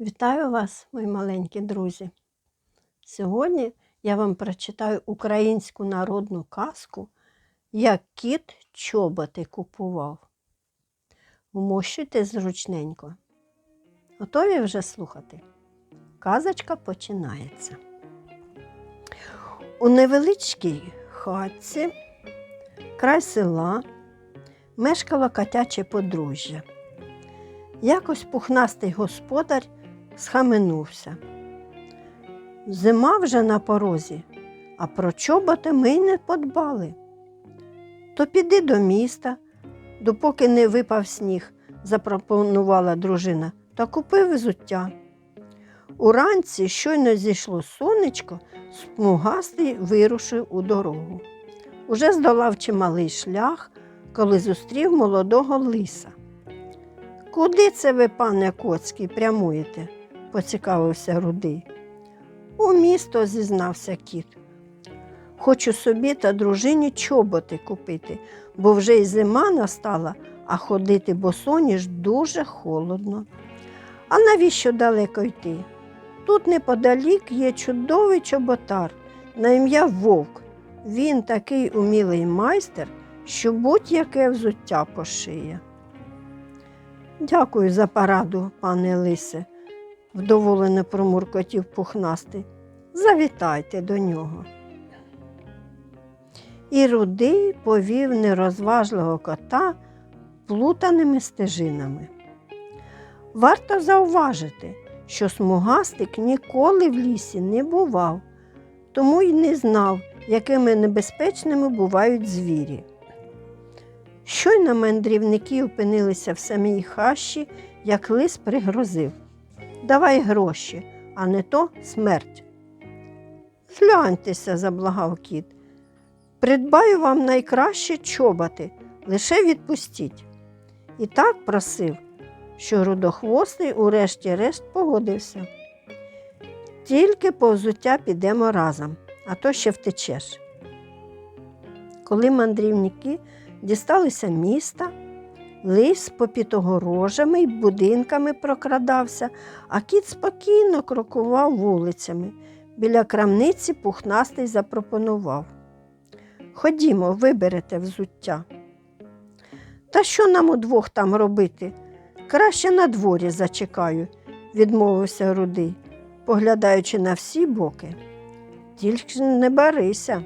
Вітаю вас, мої маленькі друзі. Сьогодні я вам прочитаю українську народну казку, як кіт чоботи купував. Вмощуйте зручненько. Готові вже слухати? Казочка починається. У невеличкій хатці, край села, мешкало котяче подружжя. Якось пухнастий господар схаменувся. Зима вже на порозі, а про чоботи ми й не подбали. То піди до міста, допоки не випав сніг, запропонувала дружина, та купи взуття. Уранці щойно зійшло сонечко, смугастий вирушив у дорогу. Уже здолав чималий шлях, коли зустрів молодого лиса. Куди це ви, пане Коцький, прямуєте? Поцікавився рудий. У місто, зізнався кіт. Хочу собі та дружині чоботи купити, бо вже й зима настала, а ходити босоніж дуже холодно. А навіщо далеко йти? Тут неподалік є чудовий чоботар на ім'я Вовк. Він такий умілий майстер, що будь-яке взуття пошиє. Дякую за пораду, пане Лисе, вдоволено промуркотів пухнастий. Завітайте до нього. І рудий повів нерозважливого кота плутаними стежинами. Варто зауважити, що смугастик ніколи в лісі не бував, тому й не знав, якими небезпечними бувають звірі. Щойно мандрівники опинилися в самій хащі, як лис пригрозив. Давай гроші, а не то смерть. Згляньтеся, заблагав кіт. Придбаю вам найкраще чоботи, лише відпустіть. І так просив, що рудохвостий урешті-решт погодився. Тільки по взуття підемо разом, а то ще втечеш. Коли мандрівники дісталися міста, лис попід огорожами й будинками прокрадався, а кіт спокійно крокував вулицями. Біля крамниці пухнастий запропонував. Ходімо, виберете взуття. Та що нам удвох там робити? Краще на дворі зачекаю, відмовився рудий, поглядаючи на всі боки. Тільки не барися.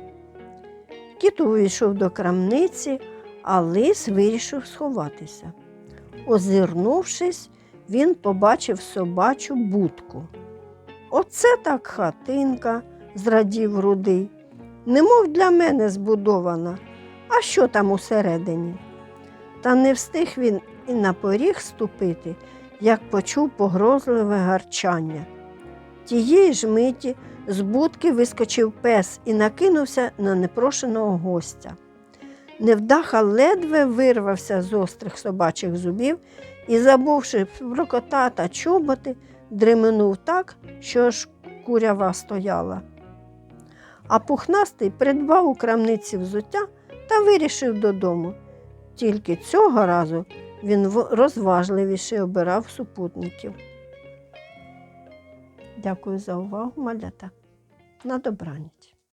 Кіт увійшов до крамниці, а лис вирішив сховатися. Озирнувшись, він побачив собачу будку. Оце так хатинка, зрадів рудий, немов для мене збудована. А що там усередині? Та не встиг він і на поріг ступити, як почув погрозливе гарчання. Тієї ж миті з будки вискочив пес і накинувся на непрошеного гостя. Невдаха ледве вирвався з острих собачих зубів і, забувши про кота та чоботи, дременув так, що аж курява стояла. А пухнастий придбав у крамниці взуття та вирішив додому. Тільки цього разу він розважливіше обирав супутників. Дякую за увагу, малята. На добраніч.